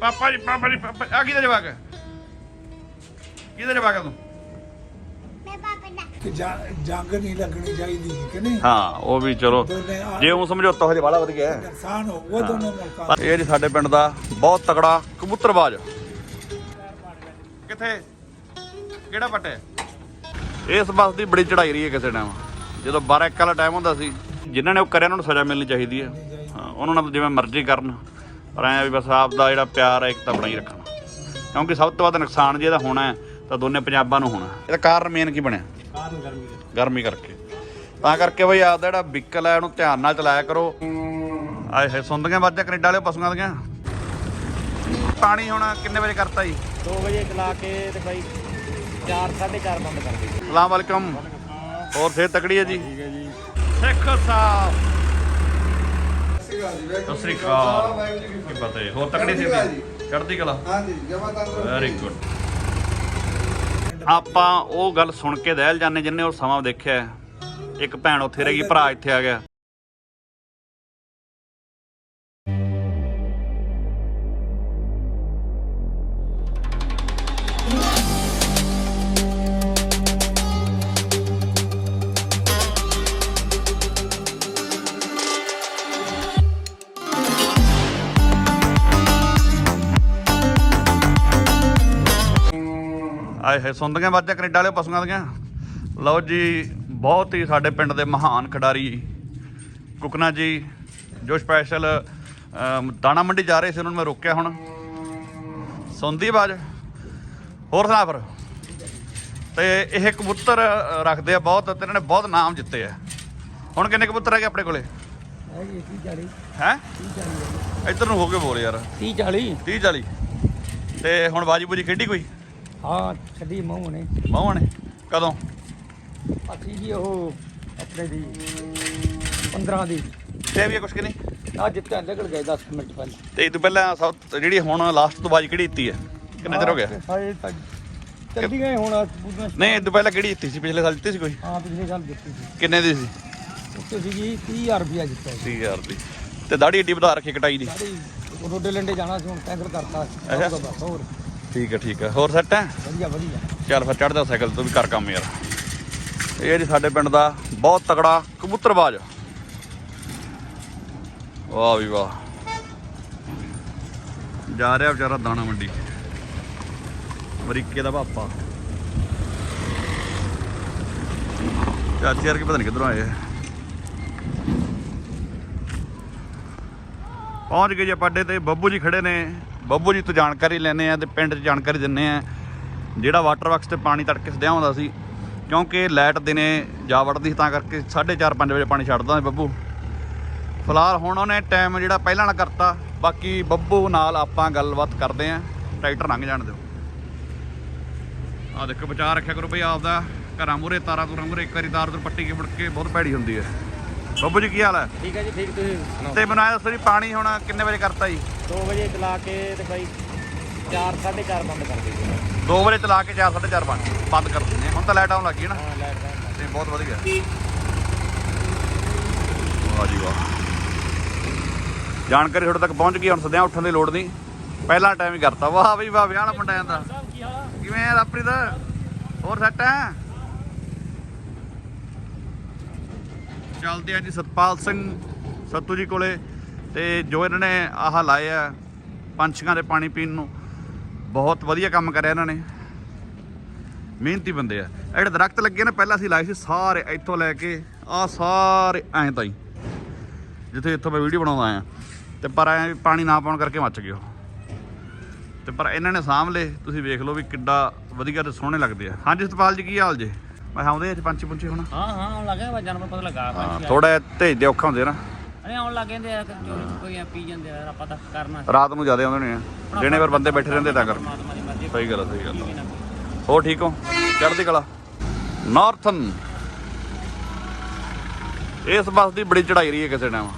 ਪਾਪਾ ਜੀ ਪਾਪਾ ਜੀ ਪਾਪਾ ਆ ਕਿਹਦਾ ਜਵਾਕ ਹੈ? ਕਿਹਦਾ ਜਵਾਕ ਹੈ ਤੂੰ? ਕਿ ਜਾ- ਜੰਗ ਨਹੀਂ ਲੱਗਣੀ ਚਾਹੀਦੀ ਕਿ ਨਹੀਂ? ਹਾਂ ਉਹ ਵੀ ਚਲੋ। ਜੇ ਉਹ ਸਮਝੌਤਾ ਹੋ ਜੇ ਬੜਾ ਵਧੀਆ ਹੈ। ਨੁਕਸਾਨ ਹੋ ਉਹ ਦੋਨੋਂ ਮੁਲਕਾਂ ਪਰ ਇਹ ਜੀ ਸਾਡੇ ਪਿੰਡ ਦਾ ਬਹੁਤ ਤਕੜਾ ਕਬੂਤਰਬਾਜ਼। ਕਿੱਥੇ? ਕਿਹੜਾ ਪੱਟੇ ਇਸ ਬੱਸ ਦੀ ਬੜੀ ਚੜਾਈ ਰਹੀ ਹੈ ਕਿਸੇ ਟਾਈਮ ਜਦੋਂ 12 ਇੱਕ ਵਾਲਾ ਟਾਈਮ ਹੁੰਦਾ ਸੀ ਜਿਨ੍ਹਾਂ ਨੇ ਉਹ ਕਰਿਆ ਉਹਨਾਂ ਨੂੰ ਸਜ਼ਾ ਮਿਲਣੀ ਚਾਹੀਦੀ ਹੈ। ਹਾਂ ਉਹਨਾਂ ਨਾਲ ਜਿਵੇਂ ਮਰਜ਼ੀ ਕਰਨ। ਪਰ ਐਂ ਵੀ ਬਸ ਆਪ ਦਾ ਜਿਹੜਾ ਪਿਆਰ ਹੈ ਇੱਕ ਤਾਂ ਬਣਾਈ ਰੱਖਣਾ। ਕਿਉਂਕਿ ਸਭ ਤੋਂ ਵੱਧ ਨੁਕਸਾਨ ਜੇ ਇਹਦਾ ਹੋਣਾ ਹੈ ਤਾਂ ਦੋਨੇ ਪੰਜਾਬਾਂ ਨੂੰ ਹੋਣਾ ਇਹਦਾ ਕਾਰਨ ਮੇਨ ਕੀ ਬਣਿਆ? ਗਰਮੀ ਕਰਕੇ। ਤਾਂ ਕਰਕੇ ਬਈ ਆਪਦਾ ਜਿਹੜਾ ਵਹੀਕਲ ਹੈ ਉਹਨੂੰ ਧਿਆਨ ਨਾਲ ਚਲਾਇਆ ਕਰੋ। ਆਏ ਹੈ ਸੁਣਦੀਆਂ ਵਾਜਾਂ ਕੈਨੇਡਾ ਵਾਲੇ ਪਸ਼ੂਆਂ ਦੀਆਂ। ਪਾਣੀ ਹੁਣ ਕਿੰਨੇ ਵਜੇ ਕਰਤਾ ਜੀ? 2 ਵਜੇ ਚਲਾ ਕੇ ਤੇ ਬਾਈ 4 4:30 ਬੰਦ ਕਰ ਦੇ ਸਲਾਮ ਵਾਲੇਕਮ। ਹੋਰ ਸਿਹਤ ਤਕੜੀ ਹੈ ਜੀ? ਠੀਕ ਹੈ ਜੀ। ਸਿੱਖ ਸਾਹਿਬ। ਸਤਿ ਸ੍ਰੀ ਅਕਾਲ। ਕੀ ਪਤਾ ਹੋਰ ਤਕੜੀ ਸੀ ਚੜ੍ਹਦੀ ਕਲਾ ਹਾਂਜੀ ਜਮਾ ਵੈਰੀ ਗੁੱਡ ਆਪਾਂ ਉਹ ਗੱਲ ਸੁਣ ਕੇ ਦਹਿਲ ਜਾਂਦੇ ਜਿੰਨੇ ਉਹ ਸਮਾਂ ਦੇਖਿਆ ਹੈ। ਇੱਕ ਭੈਣ ਉੱਥੇ ਰਹਿ ਗਈ ਭਰਾ ਇੱਥੇ ਆ ਗਿਆ। ਆਏ ਹੈ ਸੁਣਦੀਆਂ ਵਾਜਾਂ ਕੈਨੇਡਾ ਵਾਲੇ ਪਸ਼ੂਆਂ ਦੀਆਂ। ਲਓ ਜੀ ਬਹੁਤ ਹੀ ਸਾਡੇ ਪਿੰਡ ਦੇ ਮਹਾਨ ਖਿਡਾਰੀ ਕੁਕਨਾ ਜੀ ਜੋ ਸਪੈਸ਼ਲ ਦਾਣਾ ਮੰਡੀ ਜਾ ਰਹੇ ਸੀ ਉਹਨਾਂ ਨੂੰ ਮੈਂ ਰੋਕਿਆ ਹੁਣ। ਸੁਣਦੀ ਆਵਾਜ਼? ਹੋਰ ਸੁਣਾ ਫਿਰ। ਤੇ ਇਹ ਕਬੂਤਰ ਰੱਖਦੇ ਆ ਬਹੁਤ ਤੇ ਇਹਨਾਂ ਨੇ ਬਹੁਤ ਨਾਮ ਜਿੱਤੇ ਆ। ਹੁਣ ਕਿੰਨੇ ਕਬੂਤਰ ਹੈਗੇ ਆਪਣੇ ਕੋਲੇ? ਹੈਗੀ 30 40 ਹੈ? 30 40 ਇੱਧਰ ਨੂੰ ਹੋ ਕੇ ਬੋਲ ਯਾਰ। 30 40 30 40 ਤੇ ਹੁਣ ਬਾਜੀ ਬੂਜੀ ਖੇਡੀ ਕੋਈ? ਹਾਂ ਛੱਡੀ ਮੂੰਹ ਨੇ ਬਾਹਾਂ ਨੇ ਕਦੋਂ? ਅਸੀਂ ਜੀ ਉਹ ਆਪਣੇ ਦੀ 15 ਦੀ। ਤੇ ਵੀ ਕੁਛ ਕਿ ਨਹੀਂ? ਆ ਜਿੱਤੇ ਨਿਕਲ ਗਏ 10 ਮਿੰਟ ਪਹਿਲਾਂ। ਤੇ ਇਹ ਤੋਂ ਪਹਿਲਾਂ ਸਭ ਤੋਂ ਜਿਹੜੀ ਹੁਣ ਲਾਸਟ ਤੋਂ ਬਾਅਦ ਕਿਹੜੀ ਜਿੱਤੀ ਹੈ? ਕਿੰਨਾ ਚਿਰ ਹੋ ਗਿਆ ਹਾਏ ਤੱਕ ਚੱਲਦੀ ਗਏ ਹੁਣ ਪੂਰੀਆਂ ਨਹੀਂ ਇਹ ਤੋਂ ਪਹਿਲਾਂ ਕਿਹੜੀ ਜਿੱਤੀ ਸੀ? ਪਿਛਲੇ ਸਾਲ ਜਿੱਤੀ ਸੀ ਕੋਈ? ਹਾਂ ਪਿਛਲੇ ਸਾਲ ਜਿੱਤੀ ਸੀ। ਕਿੰਨੇ ਦੀ ਸੀ? ਉੱਤੇ ਸੀਗੀ 30000 ਰੁਪਇਆ ਜਿੱਤਿਆ ਸੀ। 30000 ਦੀ। ਤੇ ਦਾੜੀ ਏਡੀ ਵਧਾ ਰੱਖੀ ਕਟਾਈ ਦੀ। ਰੋਡੇ ਲੰਡੇ ਜਾਣਾ ਸੀ ਹੁਣ ਕੈਂਸਲ ਕਰਤਾ। ਅੱਛਾ। ਹੋਰ। ਠੀਕ ਹੈ ਠੀਕ ਹੈ ਹੋਰ ਸੈੱਟ ਹੈ ਵਧੀਆ ਵਧੀਆ। ਚੱਲ ਫਿਰ ਚੜ੍ਹਦਾ ਸਾਈਕਲ ਤੋਂ ਵੀ ਕਰ ਕੰਮ ਯਾਰ। ਇਹ ਜੀ ਸਾਡੇ ਪਿੰਡ ਦਾ ਬਹੁਤ ਤਕੜਾ ਕਬੂਤਰਬਾਜ਼ ਵਾਹ ਵੀ ਵਾਹ। ਜਾ ਰਿਹਾ ਵਿਚਾਰਾ ਦਾਣਾ ਮੰਡੀ। ਅਮਰੀਕੇ ਦਾ ਪਾਪਾ ਚਾਚੀ ਯਾਰ ਕੀ ਪਤਾ ਨਹੀਂ ਕਿੱਧਰੋਂ ਆਏ। ਪਹੁੰਚ ਗਏ ਜੀ ਆਪਾਂ ਅੱਡੇ ਤੇ ਬੱਬੂ ਜੀ ਖੜੇ ਨੇ। ਬੱਬੂ ਜੀ ਤੋਂ ਜਾਣਕਾਰੀ ਲੈਣੇ ਆ ਤੇ ਪਿੰਡ 'ਚ ਜਾਣਕਾਰੀ ਦਿੰਨੇ ਆ। ਜਿਹੜਾ ਵਾਟਰ ਵਰਕਸ ਤੇ ਪਾਣੀ ਤੜਕੇ ਸਦਿਆ ਹੁੰਦਾ ਸੀ, ਕਿਉਂਕਿ ਲਾਈਟ ਦਿਨੇ ਜਾ ਵੜਦੀ ਸੀ, ਤਾਂ ਕਰਕੇ 4:30 5 ਵਜੇ ਪਾਣੀ ਛੱਡਦਾ ਬੱਬੂ। ਫਿਲਹਾਲ ਹੁਣ ਉਹਨੇ ਟਾਈਮ ਜਿਹੜਾ ਪਹਿਲਾਂ ਨਾਲ ਕਰਤਾ, ਬਾਕੀ ਬੱਬੂ ਨਾਲ ਆਪਾਂ ਗੱਲਬਾਤ ਕਰਦੇ ਆਂ। ਟਰੈਕਟਰ ਲੰਘ ਜਾਣ ਦਿਓ। ਆ ਦੇਖੋ ਬਚਾ ਰੱਖਿਆ ਕਰੋ ਭਈ ਆਪਦਾ ਘਰਾਂ ਮੂਰੇ ਤਾਰਾਂ ਤੁਰਾਂ ਮੂਰੇ ਇੱਕ ਵਾਰੀ ਤਾਰ ਤੋਂ ਪੱਟੀ ਕੇ ਮੁੜ ਕੇ ਬਹੁਤ ਭੈੜੀ ਹੁੰਦੀ ਹੈ। ਬੱਬੂ ਜੀ ਕੀ ਹਾਲ ਹੈ? ਠੀਕ ਹੈ ਜੀ ਠੀਕ ਤੁਸੀਂ ਸੁਣਾਓ? ਤੇ ਬਣਾਇਆ ਦੱਸੋ ਜੀ ਪਾਣੀ ਹੁਣ ਕਿੰਨੇ ਵਜੇ ਕਰਤਾ ਜੀ? 2 ਵਜੇ ਚਲਾ ਕੇ ਤੇ ਬਾਈ 4 4:30 ਬੰਦ ਕਰ ਦੇ 2 ਵਜੇ ਚਲਾ ਕੇ 4 4:30 ਬੰਦ ਬੰਦ ਕਰ ਦਿੰਦੇ ਹਾਂ। ਹੁਣ ਤਾਂ ਲਾਈਟ ਆਉਣ ਲੱਗੀ ਹੈ ਨਾ? ਹਾਂ ਲਾਈਟ ਦਾ ਤੇ ਬਹੁਤ ਵਧੀਆ। ਵਾਹ ਜੀ ਵਾਹ। ਜਾਣਕਾਰੀ ਤੁਹਾਡੇ ਤੱਕ ਪਹੁੰਚ ਗਈ ਹੁਣ ਸਦਿਆਂ ਉੱਠਣ ਦੀ ਲੋੜ ਨਹੀਂ। ਪਹਿਲਾ ਟਾਈਮ ਹੀ ਕਰਤਾ। ਵਾਹ ਬਈ ਵਾਹ ਵਿਆਹ ਵਾਲਾ ਮੁੰਡਾ ਜਾਂਦਾ ਕਿਵੇਂ ਆ ਲਾਪ੍ਰੀਤ ਹੋਰ ਸੈੱਟ ਹੈ? ਚੱਲਦੇ ਆ ਜੀ ਸਤਪਾਲ ਸਿੰਘ ਸੱਤੂ ਜੀ ਕੋਲੇ ਤੇ ਜੋ ਇਹਨਾਂ ਨੇ ਆਹ ਲਾਏ ਆ ਪੰਛੀਆਂ ਦੇ ਪਾਣੀ ਪੀਣ ਨੂੰ, ਬਹੁਤ ਵਧੀਆ ਕੰਮ ਕਰਿਆ ਇਹਨਾਂ ਨੇ। ਮਿਹਨਤੀ ਬੰਦੇ ਆ। ਜਿਹੜੇ ਦਰਖਤ ਲੱਗੇ ਨੇ, ਪਹਿਲਾਂ ਅਸੀਂ ਲਾਏ ਸੀ ਸਾਰੇ ਇੱਥੋਂ ਲੈ ਕੇ ਆ ਸਾਰੇ ਐਂ ਤਾਈ, ਜਿੱਥੇ ਇੱਥੋਂ ਮੈਂ ਵੀਡੀਓ ਬਣਾਉਂਦਾ ਆਇਆ। ਤੇ ਪਰ ਐਂ ਵੀ ਪਾਣੀ ਨਾ ਪਾਉਣ ਕਰਕੇ ਮੱਚ ਗਏ ਉਹ। ਤੇ ਪਰ ਇਹਨਾਂ ਨੇ ਸਾਂਭ ਲਏ। ਤੁਸੀਂ ਵੇਖ ਲਓ ਵੀ ਕਿੱਡਾ ਵਧੀਆ ਤੇ ਸੋਹਣੇ ਲੱਗਦੇ ਆ। ਹਾਂਜੀ ਸਤਪਾਲ ਜੀ, ਕੀ ਹਾਲ ਜੇ? ਮੈਂ ਆਉਂਦੇ ਅੱਜ ਪੰਛੀ ਪੁੰਛੀ ਹੁਣ। ਹਾਂ ਹਾਂ ਆਉਣ ਲੱਗਾ ਵਾ ਜਨਮ ਪਤਾ ਲੱਗਾ ਹਾਂ ਥੋੜਾ ਭੇਜਦੇ ਔਖਾ ਹੁੰਦੇ ਨਾ। ਅਰੇ ਆਉਣ ਲੱਗ ਜਾਂਦੇ ਆ ਜੋ ਕੋਈ ਆ ਪੀ ਜਾਂਦੇ ਆ ਆਪਾਂ ਤਾਂ ਕਰਨਾ ਰਾਤ ਨੂੰ ਜ਼ਿਆਦਾ ਆਉਂਦੇ ਨੇ ਦਿਨੇ ਵਾਰ ਬੰਦੇ ਬੈਠੇ ਰਹਿੰਦੇ ਤਾਂ ਕਰ। ਸਹੀ ਗੱਲ ਸਹੀ ਗੱਲ ਹੋਰ ਠੀਕ ਹੋ? ਚੜ੍ਹਦੀ ਕਲਾ। ਨਾਰਥਨ ਇਸ ਬੱਸ ਦੀ ਬੜੀ ਚੜਾਈ ਰਹੀ ਹੈ ਕਿਸੇ ਟਾਈਮ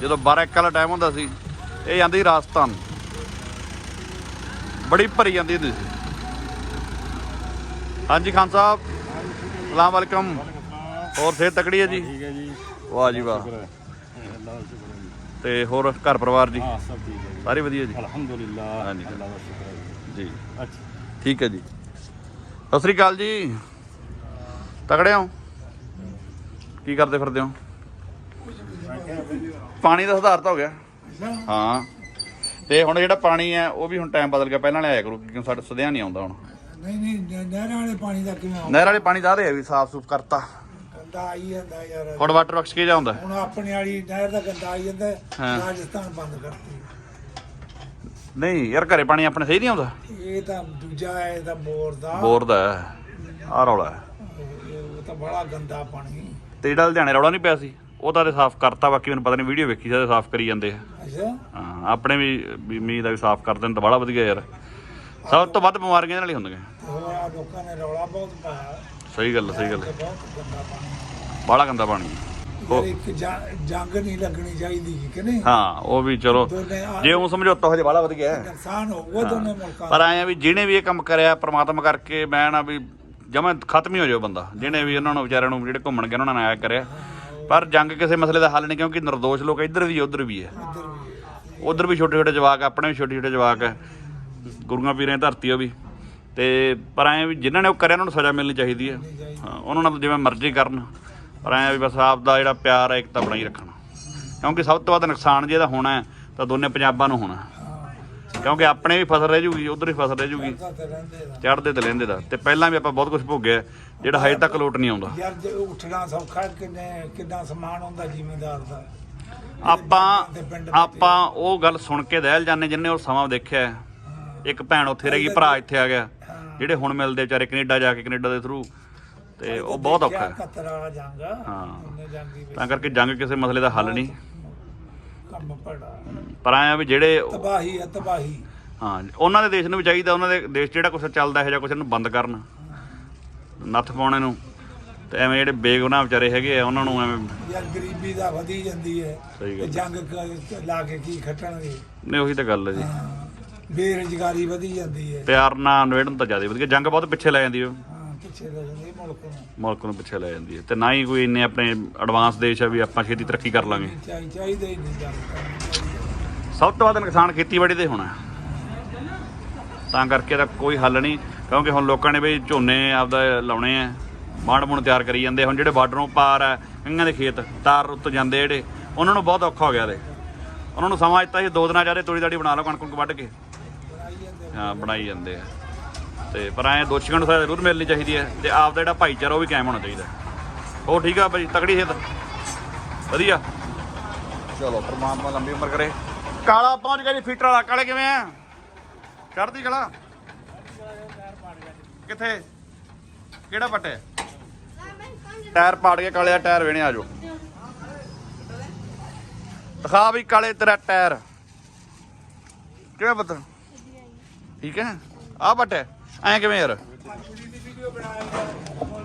ਜਦੋਂ 12 ਇੱਕ ਵਾਲਾ ਟਾਈਮ ਹੁੰਦਾ ਸੀ ਇਹ ਜਾਂਦੀ ਰਾਜਸਥਾਨ। ਬੜੀ ਭਰੀ ਜਾਂਦੀ ਹੁੰਦੀ ਸੀ। ਹਾਂਜੀ ਖਾਨ ਸਾਹਿਬ। ਸਲਾਮ ਵਾਲੇਕਮ ਹੋਰ ਸਿਹਤ ਤਕੜੀ ਹੈ ਜੀ? ਠੀਕ ਹੈ ਜੀ। ਵਾਹ ਜੀ ਵਾਹ। ਤੇ ਹੋਰ ਘਰ ਪਰਿਵਾਰ ਜੀ? ਹਾਂ ਸਭ ਠੀਕ ਹੈ ਜੀ। ਸਾਰੇ ਵਧੀਆ ਜੀ? ਅਲਹਮਦੁਲਿਲਾ ਹਾਂਜੀ। ਅੱਲਾਹ ਦਾ ਸ਼ੁਕਰ ਹੈ ਜੀ। ਜੀ। ਅੱਛਾ। ਠੀਕ ਹੈ ਜੀ। ਸਤਿ ਸ੍ਰੀ ਅਕਾਲ ਜੀ। ਤਗੜੇ ਹੋ? ਕੀ ਕਰਦੇ ਫਿਰਦੇ ਹੋ? ਪਾਣੀ ਦਾ ਸੁਧਾਰ ਤਾਂ ਹੋ ਗਿਆ। ਹਾਂ। ਤੇ ਹੁਣ ਜਿਹੜਾ ਪਾਣੀ ਹੈ ਉਹ ਵੀ ਹੁਣ ਟਾਈਮ ਬਦਲ ਗਿਆ। ਪਹਿਲਾਂ ਵਾਲੇ ਆਇਆ ਕਰੂ ਕਿਉਂਕਿ ਸਾਡੇ ਸਦਿਆਂ ਨਹੀਂ ਆਉਂਦਾ ਹੁਣ। ਨਹੀਂ ਨਹੀਂ ਨ- ਨਹਿਰਾਂ ਵਾਲੇ ਪਾਣੀ ਦਾ ਕਿਵੇਂ ਆਉਂਦਾ? ਨਹਿਰ ਵਾਲੇ ਪਾਣੀ ਦਾ ਰਿਹਾ ਵੀ ਸਾਫ਼ ਸੁਫ ਕਰਤਾ। ਗੰਦਾ ਆਈ ਜਾਂਦਾ ਯਾਰ। ਹੁਣ ਵਾਟਰ ਵਰਕਸ ਕੀ ਜਾਂਦਾ ਹੁਣ ਆਪਣੇ ਵਾਲੀ ਨਹਿਰ ਦਾ ਗੰਦਾ ਆਈ ਜਾਂਦਾ ਹਾਂ। ਰਾਜਸਥਾਨ ਬੰਦ ਕਰਤੀ। ਨਹੀਂ ਯਾਰ ਘਰੇ ਪਾਣੀ ਆਪਣੇ ਸਹੀ ਨਹੀਂ ਆਉਂਦਾ? ਇਹ ਤਾਂ ਦੂਜਾ ਹੈ ਇਹਦਾ ਬੋਰ ਦਾ। ਬੋਰ ਦਾ ਆ ਰੌਲਾ ਹੈ। ਉਹ ਤਾਂ ਬੜਾ ਗੰਦਾ ਪਾਣੀ। ਤੇ ਜਿਹੜਾ ਲੁਧਿਆਣੇ ਰੌਲਾ ਨਹੀਂ ਪਿਆ ਸੀ ਉਹ ਤਾਂ ਤੇ ਸਾਫ਼ ਕਰਤਾ ਬਾਕੀ ਮੈਨੂੰ ਪਤਾ ਨਹੀਂ ਵੀਡੀਓ ਵੇਖੀ ਸੀ ਸਾਫ਼ ਕਰੀ ਜਾਂਦੇ ਆ। ਅੱਛਾ। ਹਾਂ ਆਪਣੇ ਵੀ ਵੀ ਮੀਂਹ ਦਾ ਵੀ ਸਾਫ਼ ਕਰ ਦੇਣ ਤਾਂ ਬੜਾ ਵਧੀਆ ਯਾਰ। ਸਭ ਤੋਂ ਵੱਧ ਬਿਮਾਰੀਆਂ ਨਾਲ ਹੀ ਹੁੰਦੀਆਂ। ਤੇ ਹੋਰ ਆ ਲੋਕਾਂ ਨੇ ਰੌਲਾ ਬਹੁਤ ਪਾਇਆ। ਸਹੀ ਗੱਲ ਸਹੀ ਗੱਲ ਤੇ। ਬਹੁਤ ਗੰਦਾ ਪਾਣੀ ਬੜਾ ਗੰਦਾ ਪਾਣੀ ਯਾਰ ਇੱਕ ਜਾਂ- ਜੰਗ ਨਹੀਂ ਲੱਗਣੀ ਚਾਹੀਦੀ ਕਿ ਨਹੀਂ? ਹਾਂ ਉਹ ਵੀ ਚਲੋ। ਦੋਨੇ ਆ- ਜੇ ਉਹ ਸਮਝੌਤਾ ਹੋ ਜੇ ਬੜਾ ਵਧੀਆ ਹੈ। ਨੁਕਸਾਨ ਹੋਊਗਾ ਦੋਨੇ ਮੁਲਕਾਂ ਪਰ ਆਏ ਆ ਵੀ ਜਿਹਨੇ ਵੀ ਇਹ ਕੰਮ ਕਰਿਆ ਪ੍ਰਮਾਤਮਾ ਕਰਕੇ ਮੈਂ ਨਾ ਵੀ ਜਮਾ ਖਤਮ ਹੀ ਹੋ ਜਾਓ ਬੰਦਾ। ਜਿਹਨੇ ਵੀ ਉਹਨਾਂ ਨੂੰ ਵਿਚਾਰਿਆਂ ਨੂੰ ਜਿਹੜੇ ਘੁੰਮਣ ਗਏ ਉਹਨਾਂ ਨੇ ਆਇਆ ਕਰਿਆ। ਪਰ ਜੰਗ ਕਿਸੇ ਮਸਲੇ ਦਾ ਹੱਲ ਨਹੀਂ ਕਿਉਂਕਿ ਨਿਰਦੋਸ਼ ਲੋਕ ਇੱਧਰ ਵੀ ਉੱਧਰ ਵੀ ਹੈ। ਇੱਧਰ ਵੀ ਹੈ। ਉਧਰ ਵੀ ਛੋਟੇ ਛੋਟੇ ਜਵਾਕ ਆ, ਆਪਣੇ ਵੀ ਛੋਟੇ ਛੋਟੇ ਜਵਾਕ ਹੈ। ਗੁਰੂਆਂ ਪੀਰਾਂ ਦੀ ਧਰਤੀ ਉਹ ਵੀ। ਤੇ ਪਰ ਐਂ ਵੀ ਜਿਨ੍ਹਾਂ ਨੇ ਉਹ ਕਰਿਆ ਉਹਨਾਂ ਨੂੰ ਸਜ਼ਾ ਮਿਲਣੀ ਚਾਹੀਦੀ ਹੈ ਹਾਂ ਉਹਨਾਂ ਨਾਲ ਜਿਵੇਂ ਮਰਜ਼ੀ ਕਰਨ ਪਰ ਐਂ ਵੀ ਬਸ ਆਪ ਦਾ ਜਿਹੜਾ ਪਿਆਰ ਹੈ ਇੱਕ ਤਾਂ ਬਣਾਈ ਰੱਖਣਾ। ਕਿਉਂਕਿ ਸਭ ਤੋਂ ਵੱਧ ਨੁਕਸਾਨ ਜੇ ਇਹਦਾ ਹੋਣਾ ਹੈ ਤਾਂ ਦੋਨੇ ਪੰਜਾਬਾਂ ਨੂੰ ਹੋਣਾ। ਹਾਂ। ਕਿਉਂਕਿ ਆਪਣੇ ਵੀ ਫਸਲ ਰਹਿ ਜੂਗੀ ਉਧਰ ਵੀ ਫਸਲ ਰਹਿ ਜੂਗੀ। ਤਾਂ ਤੇ ਰਹਿੰਦੇ ਦਾ। ਤੇ ਪਹਿਲਾਂ ਵੀ ਆਪਾਂ ਬਹੁਤ ਕੁਝ ਭੋਗਿਆ ਜਿਹੜਾ ਹਜੇ ਤੱਕ ਲੋਟ ਨਹੀਂ ਆਉਂਦਾ। ਯਾਰ ਜੇ ਉੱਠਣਾ ਸੌਖਾ ਕਿੰਨੇ ਕਿੰਨਾ ਸਮਾਨ ਹੁੰਦਾ ਜ਼ਿਮੀਂਦਾਰ ਦਾ? ਆਪਾਂ ਆਪਾਂ ਉਹ ਗੱਲ ਸੁਣ ਕੇ ਦਹਿਲ ਜਾਂਦੇ ਜਿੰਨੇ ਉਹ ਸਮਾਂ ਦੇਖਿਆ ਹੈ। ਇੱਕ ਭੈਣ ਉੱਥੇ ਰਹਿ ਗਈ ਭਰਾ ਇੱਥੇ ਆ ਗਿਆ ਜਿਹੜੇ ਹੁਣ ਮਿਲਦੇ ਵਿਚਾਰੇ ਕੈਨੇਡਾ ਜਾ ਕੇ ਕੈਨੇਡਾ ਦੇ ਥਰੂ ਤੇ ਉਹ ਬਹੁਤ ਔਖਾ ਹੈ। ਕਤਰਾ ਜਾਂਗਾ ਤਾਂ ਕਰਕੇ ਜੰਗ ਕਿਸੇ ਮਸਲੇ ਦਾ ਹੱਲ ਨਹੀਂ। ਕੰਮ ਪੜਾ ਪਰ ਆਇਆ ਵੀ ਜਿਹੜੇ ਤਬਾਹੀ ਹੈ ਤਬਾਹੀ। ਹਾਂ ਉਹਨਾਂ ਦੇ ਦੇਸ਼ ਨੂੰ ਵੀ ਚਾਹੀਦਾ ਉਹਨਾਂ ਦੇ ਦੇਸ਼ ਜਿਹੜਾ ਕੁਝ ਚੱਲਦਾ ਹੈ ਜਾਂ ਕੁਝ ਇਹਨੂੰ ਬੰਦ ਕਰਨ। ਨੱਥ ਪਾਉਣੇ ਨੂੰ। ਤੇ ਐਵੇਂ ਜਿਹੜੇ ਬੇਗੁਨਾਹ ਵਿਚਾਰੇ ਹੈਗੇ ਆ ਉਹਨਾਂ ਨੂੰ ਐਵੇਂ ਯਾਰ ਗਰੀਬੀ ਦਾ ਵਧੀ ਜਾਂਦੀ ਹੈ ਤੇ ਜੰਗ ਲਾ ਕੇ ਕੀ ਖੱਟਣਗੇ? ਨਹੀਂ ਉਹੀ ਤਾਂ ਗੱਲ ਹੈ ਜੀ। ਬੇਰੁਜ਼ਗਾਰੀ ਵਧੀ ਜਾਂਦੀ ਹੈ। ਪਿਆਰ ਨਾਲ ਨਿਬੇੜਨ ਤਾਂ ਜ਼ਿਆਦਾ ਵਧੀਆ। ਜੰਗ ਬਹੁਤ ਪਿੱਛੇ ਲੈ ਜਾਂਦੀ ਉਹ ਹਾਂ ਪਿੱਛੇ ਲੈ ਜਾਂਦੇ ਮੁਲਕ ਨੂੰ। ਮੁਲਕ ਨੂੰ ਪਿੱਛੇ ਲੈ ਜਾਂਦੀ ਹੈ। ਤੇ ਨਾ ਹੀ ਕੋਈ ਇੰਨੇ ਆਪਣੇ ਐਡਵਾਂਸ ਦੇਸ਼ ਆ ਵੀ ਆਪਾਂ ਛੇਤੀ ਤਰੱਕੀ ਕਰ ਲਾਂਗੇ। ਚਾਹੀ ਚਾਹੀਦਾ ਹੀ ਨਹੀਂ ਜੰਗ ਕਰਨੀ ਚਾਹੀਦੀ। ਸਭ ਤੋਂ ਵੱਧ ਨੁਕਸਾਨ ਖੇਤੀਬਾੜੀ ਦੇ ਹੋਣਾ। ਤਾਂ ਕਰਕੇ ਤਾਂ ਕੋਈ ਹੱਲ ਨਹੀਂ ਕਿਉਂਕਿ ਹੁਣ ਲੋਕਾਂ ਨੇ ਵੀ ਝੋਨੇ ਆਪਦਾ ਲਾਉਣੇ ਆ। ਬਾਣ ਬੁਣ ਤਿਆਰ ਕਰੀ ਜਾਂਦੇ ਹੁਣ ਜਿਹੜੇ ਬਾਰਡਰੋਂ ਪਾਰ ਆ ਕਈਆਂ ਦੇ ਖੇਤ ਤਾਰ ਉੱਤ ਜਾਂਦੇ ਜਿਹੜੇ ਉਹਨਾਂ ਨੂੰ ਬਹੁਤ ਔਖਾ ਹੋ ਗਿਆ ਦੇ ਉਹਨਾਂ ਨੂੰ ਸਮਾਂ ਦਿੱਤਾ ਸੀ ਦੋ ਦਿਨਾਂ ਚਾਹਦੇ ਤੋੜੀ ਦਾੜੀ ਬਣਾ ਲਓ ਕਣਕ ਕੁਣਕ ਵੱਢ ਕੇ। ਬਣਾਈ ਜਾਂਦੇ ਆ। ਤੇ ਪਰ ਐ ਦੋਸ਼ੀਆਂ ਨੂੰ ਸਜ਼ਾ ਜ਼ਰੂਰ ਮਿਲਣੀ ਚਾਹੀਦੀ ਹੈ ਤੇ ਆਪ ਦਾ ਜਿਹੜਾ ਭਾਈਚਾਰਾ ਉਹ ਵੀ ਕਾਇਮ ਹੋਣਾ ਚਾਹੀਦਾ। ਉਹ ਠੀਕ ਆ ਭਾਈ, ਤਕੜੀ ਸਿਹਤ। ਵਧੀਆ। ਚਲੋ, ਪ੍ਰਮਾਤਮਾ ਲੰਬੀ ਉਮਰ ਕਰੇ। ਕਾਲਾ ਪਹੁੰਚ ਗਿਆ ਜੀ, ਫੀਟਰ ਵਾਲਾ। ਕਾਲੇ ਕਿਵੇਂ ਆ? ਚੜਦੀ ਕਲਾ। ਕਿੱਥੇ? ਕਿਹੜਾ ਪੱਟੇ ਟਾਇਰ ਪਾੜ ਕੇ ਕਾਲੇ ਦਾ ਟਾਇਰ ਵੇਣੇ ਆ ਜਾਓ। ਦਿਖਾ ਵੀ ਕਾਲੇ ਤੇਰਾ ਟਾਇਰ। ਕਿਹੜਾ ਪਤਾ? ਠੀਕ ਹੈ? ਆ ਪੱਟੇ ਐ ਕਿਵੇਂ ਯਾਰ?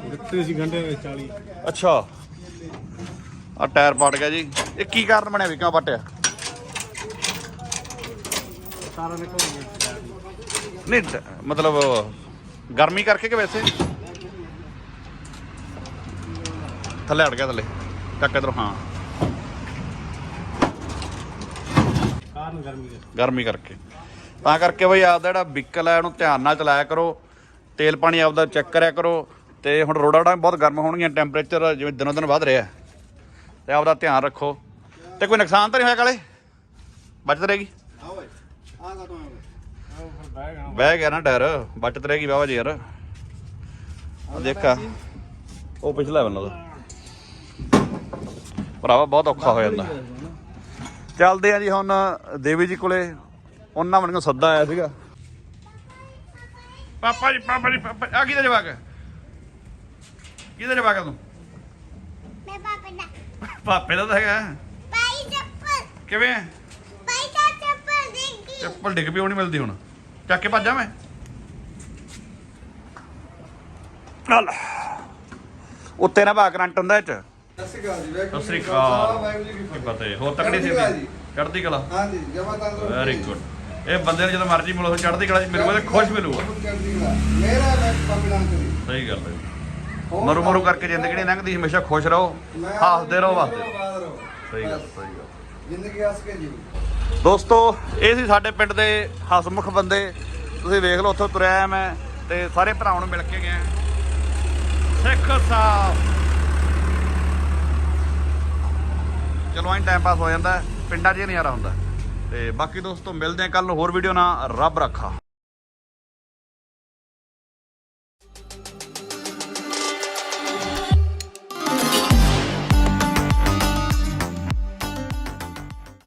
ਦਿੱਤੇ ਸੀ ਘੰਟੇ ਵਿੱਚ 40 ਅੱਛਾ। ਆ ਟਾਇਰ ਪਾੜ ਗਿਆ ਜੀ। ਇਹ ਕੀ ਕਾਰਨ ਬਣਿਆ ਵੀ ਕਿਉਂ ਪਟਿਆ? ਸਾਰਾ ਨਿਕਲ ਗਿਆ। ਨਹੀਂ ਟ- ਮਤਲਬ ਗਰਮੀ ਕਰਕੇ ਕਿ ਵੈਸੇ? ਥੱਲੇ ਅੜ ਗਿਆ ਥੱਲੇ। ਚੱਕ ਇਧਰੋਂ ਹਾਂ। ਕਾਰਨ ਗਰਮੀ ਦੇ। ਗਰਮੀ ਕਰਕੇ। ਤਾਂ ਕਰਕੇ ਬਈ ਆਪਦਾ ਜਿਹੜਾ ਵਹੀਕਲ ਹੈ ਉਹਨੂੰ ਧਿਆਨ ਨਾਲ ਚਲਾਇਆ ਕਰੋ। ਤੇਲ ਪਾਣੀ ਆਪਦਾ ਚੈੱਕ ਕਰਿਆ ਕਰੋ ਤੇ ਹੁਣ ਰੋਡਾਂ ਰੋਡਾਂ ਬਹੁਤ ਗਰਮ ਹੋਣਗੀਆਂ ਟੈਂਪਰੇਚਰ ਜਿਵੇਂ ਦਿਨੋਂ ਦਿਨ ਵੱਧ ਰਿਹਾ। ਤੇ ਆਪਦਾ ਧਿਆਨ ਰੱਖੋ। ਤੇ ਕੋਈ ਨੁਕਸਾਨ ਤਾਂ ਨਹੀਂ ਹੋਇਆ ਕਾਲੇ? ਬਚਤ ਰਹੇਗੀ? ਬਹਿ ਗਿਆ ਨਾ। ਟਾਇਰ ਬਚਤ ਰਹੇਗੀ ਬਾਬਾ ਜੀ ਯਾਰ। ਆ ਦੇਖਾ। ਉਹ ਪਿਛਲਾ ਬੰਦਾ। ਦਾ ਭਰਾਵਾ ਬਹੁਤ ਔਖਾ ਹੋ ਜਾਂਦਾ। ਚੱਲਦੇ ਆ ਜੀ ਹੁਣ ਦੇਵੀ ਜੀ ਕੋਲੇ। ਉਹਨਾਂ ਮੈਨੂੰ ਸੱਦਾ ਆਇਆ ਸੀਗਾ। ਪਾਪਾ ਜੀ ਪਾਪਾ ਜੀ ਪਾਪਾ ਆ ਕਿਹਦਾ ਜਵਾਕ ਹੈ? ਕਿਹਦਾ ਜਵਾਕ ਹੈ ਤੂੰ? ਮੈਂ ਪਾਪਾ ਦਾ। ਪਾਪੇ ਦਾ ਤਾਂ ਹੈਗਾ। ਪਾਈ ਚੱਪਲ। ਕਿਵੇਂ? ਪਾਈ ਦਾ ਚੱਪਲ ਦੇਖੀ ਚੱਪਲ ਡਿੱਗ ਪਈ ਉਹ ਨਹੀਂ ਮਿਲਦੀ ਹੁਣ। ਚੱਕ ਕੇ ਭੱਜਾਂ ਮੈਂ? ਚੱਲ। ਉੱਤੇ ਨਾ ਬਾ ਕਰੰਟ ਹੁੰਦਾ ਇਹ ਚ। ਸਤਿ ਸ਼੍ਰੀ ਅਕਾਲ ਜੀ ਸਤਿ ਸ੍ਰੀ ਅਕਾਲ। ਵਾਹਿਗੁਰੂ ਜੀ ਕੀ ਪਤਾ ਹੋਰ ਤਕੜੀ ਸੀ ਚੜ੍ਹਦੀ ਕਲਾ ਜੀ। ਚੜ੍ਹਦੀ ਕਲਾ। ਹਾਂਜੀ ਜਮਾ ਤੰਦਰੁਸਤ ਵੈਰੀ ਗੁੱਡ ਇਹ ਬੰਦੇ ਨੂੰ ਜਦੋਂ ਮਰਜ਼ੀ ਮਿਲੋ ਚੜ੍ਹਦੀ ਕਲਾ ਚ ਮਿਲੂਗਾ ਤੇ ਖੁਸ਼ ਮਿਲੂਗਾ। ਮੇਰਾ ਕਰੀ ਸਹੀ ਗੱਲ ਹੈ ਮਰੂ ਮਰੂ ਕਰਕੇ ਜ਼ਿੰਦਗੀ ਨਹੀਂ ਲੰਘਦੀ ਹਮੇਸ਼ਾ ਖੁਸ਼ ਰਹੋ ਹੱਸਦੇ ਰਹੋ ਵਸਦੇ ਰਹੋ। ਸਹੀ ਗੱਲ ਸਹੀ ਗੱਲ। ਜ਼ਿੰਦਗੀ ਹੱਸ ਕੇ ਜੀਓ। ਦੋਸਤੋ ਇਹ ਸੀ ਸਾਡੇ ਪਿੰਡ ਦੇ ਹਸਮੁਖ ਬੰਦੇ। ਤੁਸੀਂ ਵੇਖ ਲਓ ਉੱਥੋਂ ਤੁਰਿਆ ਮੈਂ ਤੇ ਸਾਰੇ ਭਰਾਵਾਂ ਨੂੰ ਮਿਲ ਕੇ ਗਿਆ। ਸਿੱਖ ਸਾਹਿਬ। ਚਲੋ ਐਂ ਟਾਈਮ ਪਾਸ ਹੋ ਜਾਂਦਾ ਪਿੰਡਾਂ 'ਚ ਇਹ ਨਜ਼ਾਰਾ ਹੁੰਦਾ। ਤੇ ਬਾਕੀ ਦੋਸਤੋ ਮਿਲਦੇ ਆ ਕੱਲ ਹੋਰ ਵੀਡੀਓ ਨਾਲ। ਰੱਬ ਰੱਖਾ।